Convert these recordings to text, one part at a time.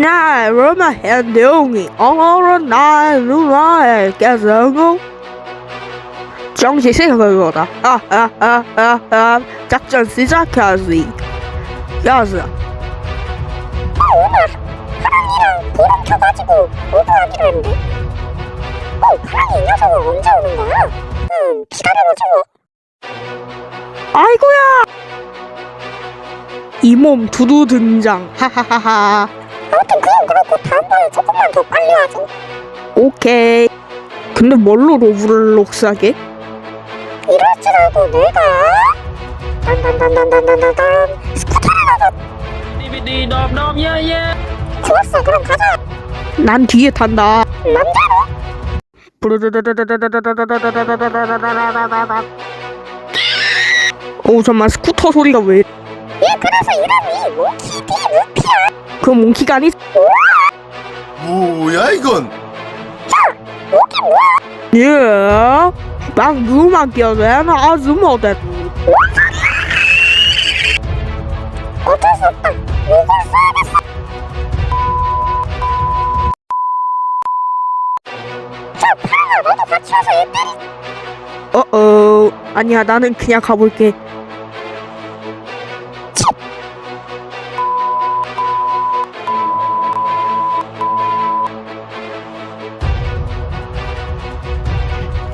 나 로마 현대웅이 엉엉한 나의 누나의 깨성우 정신 생각이다. 아아아아아. 아, 아, 아. 작전 시작하지 야스 나 오늘 사랑이랑 보름 켜가지고 모두 하기로 했는데? 어 사랑이 이 녀석은 언제 오는 거야? 음 기다려보지 뭐. 아이고야! 이 몸 두두 등장. 하하하하. 아무튼 그건 그렇고 다음번에 조금만 더 빨리 하지. 오케이. 근데 뭘로 로블록스 하게? 이럴 줄 알고 내가. 단단단단단단단 스쿠터를 나서. 좋았어 그럼 가자. 난 뒤에 탄다. 남자로. 부르르르르르르르르르르르르르르르 어우 잠만 스쿠터 소리가 왜 예, 그래서 이름이 몽키디의 루피야. 그건 몽키가 아니 뭐야 이건? 자, 몽키 뭐야? 예. 난 음악이야 내는 아주 못해 뭔 소리야? 어쩔 수 없다. 욕을 써야겠어. 저 파랑아, 너도 같이 와서 얘 때리. 어어 아니야 나는 그냥 가볼게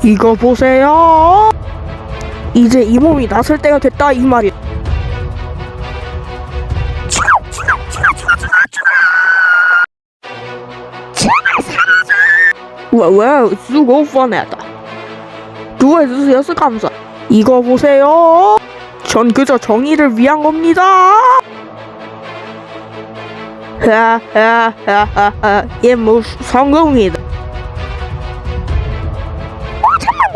이거 보세요. 이제 이 몸이 나설 때가 됐다 이 말이. 죽어 와, 수고 뻔했다. 누워주세요 감사. 이거 보세요. 전 그저 정의를 위한 겁니다. 하하하하하, 예, 뭐 성공이다.